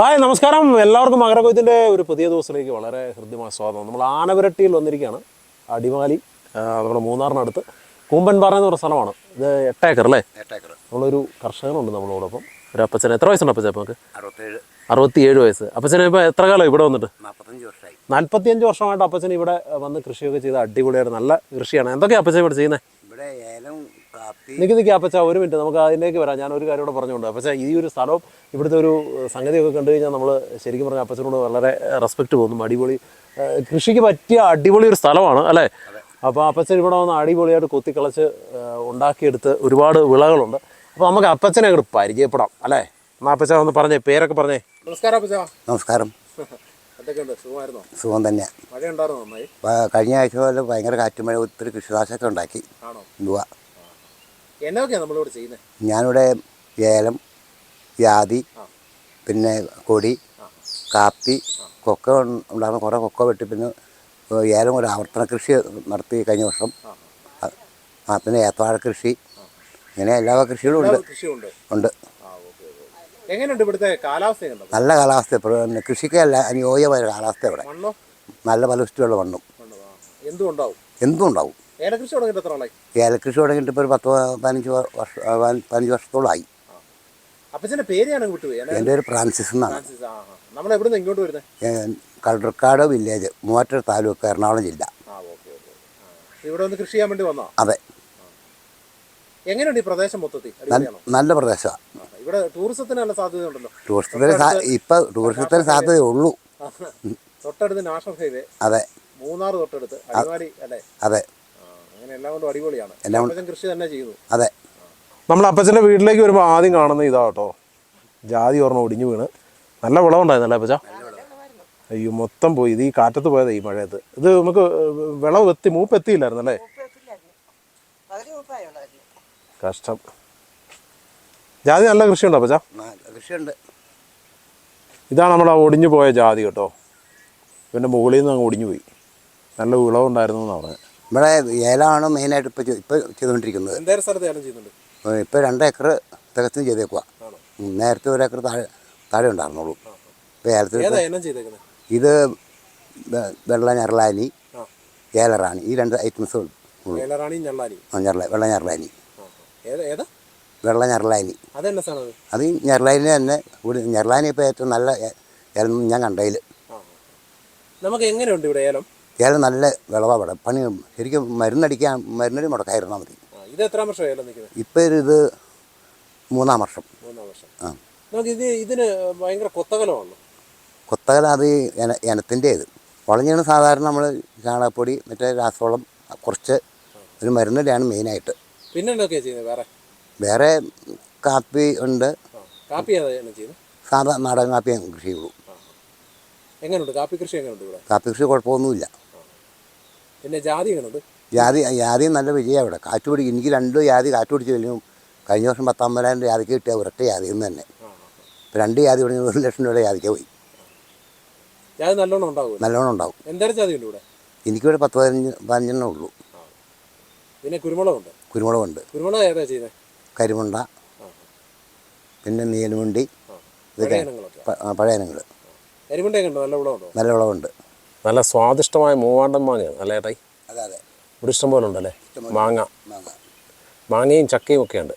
Hi നമസ്കാരം. എല്ലാവർക്കും മകരകോയത്തിന്റെ ഒരു പുതിയ ദിവസത്തിലേക്ക് വളരെ ഹൃദ്യമായ സ്വാഗതം. നമ്മൾ ആനവരട്ടിയിൽ വന്നിരിക്കുകയാണ്. അടിമാലി നമ്മുടെ മൂന്നാറിനടുത്ത്. കൂമ്പൻപാറ എന്ന് പറഞ്ഞ സ്ഥലമാണ്. ഇത് എട്ടേക്കർ അല്ലേ? എട്ടേക്കർ. നമ്മളൊരു കർഷകനുണ്ട് നമ്മളോടൊപ്പം. ഒരു അപ്പച്ചൻ എത്ര വയസ്സുണ്ട് അപ്പച്ചൻ നമുക്ക്? അറുപത്തേഴ്. അറുപത്തിയേഴ് വയസ്സ്. അപ്പച്ചനെ ഇപ്പോൾ എത്ര കാലം ഇവിടെ വന്നിട്ട്? നാൽപ്പത്തഞ്ച് വർഷമായി. നാൽപ്പത്തിയഞ്ച് വർഷമായിട്ട് അപ്പച്ചൻ ഇവിടെ വന്ന് കൃഷിയൊക്കെ ചെയ്ത് അടിപൊളിയായിട്ട് നല്ല കൃഷിയാണ്. എന്തൊക്കെയാണ് അപ്പച്ചൻ ഇവിടെ ചെയ്യുന്നത്? നിൽക്കി നിൽക്കി അപ്പച്ച ഒരു മിനിറ്റ്. നമുക്ക് അതിലേക്ക് വരാം. ഞാൻ ഒരു കാര്യം കൂടെ പറഞ്ഞുകൊണ്ട് അപ്പച്ച ഈ ഒരു സ്ഥലവും ഇവിടുത്തെ ഒരു സംഗതിയൊക്കെ കണ്ടു കഴിഞ്ഞാൽ നമ്മൾ ശരിക്കും പറഞ്ഞാൽ അപ്പച്ചനോട് വളരെ റെസ്പെക്റ്റ് തോന്നും. അടിപൊളി കൃഷിക്ക് പറ്റിയ അടിപൊളി ഒരു സ്ഥലമാണ് അല്ലേ? അപ്പോൾ അപ്പച്ചൻ ഇവിടെ വന്ന് അടിപൊളിയായിട്ട് കൊത്തിക്കളച്ച് ഉണ്ടാക്കിയെടുത്ത് ഒരുപാട് വിളകളുണ്ട്. അപ്പോൾ നമുക്ക് അപ്പച്ചനെ അങ്ങോട്ട് പരിചയപ്പെടാം അല്ലേ? എന്നാൽ അപ്പച്ച ഒന്ന് പറഞ്ഞേ പേരൊക്കെ പറഞ്ഞേ. നമസ്കാരം അപ്പച്ച. നമസ്കാരം. സുഖം തന്നെ. കഴിഞ്ഞ ആഴ്ച പോലെ ഭയങ്കര കാറ്റുമഴ ഒത്തിരി കൃഷിനാശമൊക്കെ ഉണ്ടാക്കി. ആണോ? എന്തുവാ എന്നൊക്കെയാണ് നമ്മളിവിടെ ചെയ്യുന്നത്? ഞാനിവിടെ ഏലം ജാതി പിന്നെ കൊടി കാപ്പി കൊക്ക ഉണ്ടാകുന്ന കുറേ കൊക്ക വെട്ടി പിന്നെ ഏലം ഒരു ആവർത്തന കൃഷി നടത്തി കഴിഞ്ഞ വർഷം. ആ. പിന്നെ ഏത്തവാഴ കൃഷി. ഇങ്ങനെ എല്ലാ കൃഷികളും ഉണ്ട്. ഉണ്ട്. എങ്ങനെയുണ്ട് ഇവിടുത്തെ കാലാവസ്ഥ നല്ല കാലാവസ്ഥ കൃഷിക്ക് അല്ല അനുയോജ്യമായ കാലാവസ്ഥ ഇവിടെ. നല്ല ഫലപുഷ്ടിയുള്ള മണ്ണും. എന്തും ഉണ്ടാവും? എന്തും ഉണ്ടാവും. ഏലകൃഷി തുടങ്ങിയിട്ട് എത്ര ആളായി ഏലകൃഷി തുടങ്ങിയിട്ട് ഇപ്പോൾ ഒരു പത്ത് പതിനഞ്ച് വർഷം പതിനഞ്ച് വർഷത്തോളമായി അപ്പച്ചന്റെ പേര് എന്നെ എന്റെ ഒരു ഫ്രാൻസിസ് എന്നാണ്. നമ്മൾ എവിടെ നിന്ന് ഇങ്ങോട്ട് വരുന്നത് ഏ, കള്ളർക്കാട് വില്ലേജ് മൂവാറ്റൂർ താലൂക്ക് എറണാകുളം ജില്ല. ഇവിടെ വന്ന് കൃഷി ചെയ്യാൻ വേണ്ടി വന്നോ? അതെ. എങ്ങനെയുണ്ട് ഈ പ്രദേശം മൊത്തത്തിൽ? നല്ല പ്രദേശമാണ് ഇവിടെ ടൂറിസത്തിന് നല്ല സാധ്യതയുണ്ടല്ലോ. ടൂറിസത്തിന് ഇപ്പൊ ടൂറിസത്തിന് സാധ്യത ഉള്ളൂ. തൊട്ടടുത്ത് നാഷണൽ ഹൈവേ. അതെ. മൂന്നാർ തൊട്ടടുത്ത്. അടിമാലി അല്ലേ? അതെ. എല്ലാം കൊണ്ടും അടിപൊളിയാണ്. എല്ലാം കൃഷി തന്നെ അതെ. നമ്മൾ അപ്പച്ചന്റെ വീട്ടിലേക്ക് വരുമ്പോൾ ആദ്യം കാണുന്ന ഇതാ കേട്ടോ. ജാതി ഓർമ്മ ഒടിഞ്ഞു വീണ്. നല്ല വിളവുണ്ടായിരുന്നല്ലേ അപ്പച്ച? അയ്യോ മൊത്തം പോയി. ഇത് ഈ കാറ്റത്ത് പോയതാ ഈ മഴയത്ത്. ഇത് നമുക്ക് വിളവ് എത്തി മൂപ്പ് എത്തിയില്ലായിരുന്നല്ലേ? കഷ്ടം. ജാതി നല്ല കൃഷിയുണ്ടോ അപ്പച്ച? കൃഷിയുണ്ട്. ഇതാണ് നമ്മൾ ഒടിഞ്ഞു പോയ ജാതി കേട്ടോ. ഇവന്റെ മുകളിൽ നിന്ന് അങ്ങ് ഒടിഞ്ഞു പോയി. നല്ല വിളവുണ്ടായിരുന്നു എന്നാണ് പറഞ്ഞത് ഇവിടെ ഏലമാണ് മെയിനായിട്ട് ഇപ്പോൾ ഇപ്പോൾ ചെയ്തുകൊണ്ടിരിക്കുന്നത്. ഇപ്പൊ സ്ഥലത്ത് ഏലം ചെയ്യുന്നുണ്ട്? ഇപ്പോൾ രണ്ട് ഏക്കർ തികച്ചും ചെയ്തേക്കുക നേരത്തെ ഒരു ഏക്കർ താഴെ താഴെ ഉണ്ടായിരുന്നുള്ളൂ. ഇപ്പോൾ ഏലത്തിൽ ഇത് വെള്ള ഞെറലാനി ആ. ഏലറാണി ഈ രണ്ട് ഐറ്റംസ് ഉള്ളൂ. വെള്ള ഏതാ വെള്ള സാധനം അത്? ഈ ഞെറലാനി തന്നെ കൂടി ഞെറലാനി ഇപ്പോൾ ഏറ്റവും നല്ല ഏലം ഞാൻ കണ്ടതിൽ നമുക്ക് എങ്ങനെയുണ്ട് ഇവിടെ ഏലം? ഏലം നല്ല വിളവാണ് ഇവിടെ. പണി ശരിക്കും മരുന്നടിക്കാൻ മരുന്നടി മുടക്കായിരുന്നാൽ മതി. ഇത് എത്ര വർഷം ഏലം നിൽക്കുന്നത്? ഇപ്പോൾ ഒരു ഇത് മൂന്നാം വർഷം. മൂന്നാം വർഷം. ആ. നമുക്ക് ഇത് ഇതിന് ഭയങ്കര കൊത്തകലമാണ് കൊത്തകല അത് ഇനത്തിന്റെ എന എനത്തിന്റെ ഇത് വളഞ്ഞാണ് സാധാരണ നമ്മൾ ചാണകപ്പൊടി മറ്റേ രാസവളം കുറച്ച് ഒരു മരുന്നടിയാണ് മെയിനായിട്ട്. പിന്നെ എന്തൊക്കെയാണ് ചെയ്യുന്നത് വേറെ? വേറെ കാപ്പി ഉണ്ട്. കാപ്പി സാധാ നാടൻ കാപ്പി കൃഷി ചെയ്യുള്ളൂ. എങ്ങനെയുണ്ട് കാപ്പി കൃഷി എങ്ങനെയുണ്ട് ഇവിടെ? കാപ്പി കൃഷി കുഴപ്പമൊന്നുമില്ല. പിന്നെ ജാതി എങ്ങനെയുണ്ട് ജാതി ജാതി നല്ല വിജയമാണ് അവിടെ. കാറ്റ് പിടിക്കും എനിക്ക് രണ്ട് ജാതി കാറ്റ് പിടിച്ച് കഴിഞ്ഞു. കഴിഞ്ഞ വർഷം പത്തമ്പതിനായിരം ജാതിക്ക് കിട്ടിയ ഒരൊറ്റ ജാതി എന്ന് തന്നെ. രണ്ട് ജാതി തുടങ്ങി ഒരു ലക്ഷം രൂപയുടെ ജാതിക്ക് പോയി. ജാതി നല്ലോണം ഉണ്ടാവും നല്ലോണം ഉണ്ടാവും. എന്തേരം ജാതി ഉണ്ട് ഇവിടെ? എനിക്കിവിടെ പത്ത് പതിനഞ്ച് പതിനഞ്ചെണ്ണേ ഉള്ളൂ. പിന്നെ കുരുമുളകുണ്ട്? കുരുമുളകുണ്ട്. കുരുമുളക് ഏതാ ചെയ്യുന്നത് കരിമുണ്ട പിന്നെ നീലമുണ്ടി ഇതൊക്കെ പഴയ ഇനങ്ങളൊക്കെ. പ- ആ, ഇനങ്ങൾ കരിമുണ്ടയൊക്കെ ഉണ്ടോ? നല്ല വിളവുണ്ടോ നല്ല വിളവുണ്ട് നല്ല സ്വാദിഷ്ടമായ മൂവാണ്ടൻ മാങ്ങയാണ് അല്ലേ ഏട്ടായി. ഇവിടെ ഇഷ്ടം പോലെ ഉണ്ടല്ലേ? മാങ്ങ. മാങ്ങ. മാങ്ങയും ചക്കയും ഒക്കെ ഉണ്ട്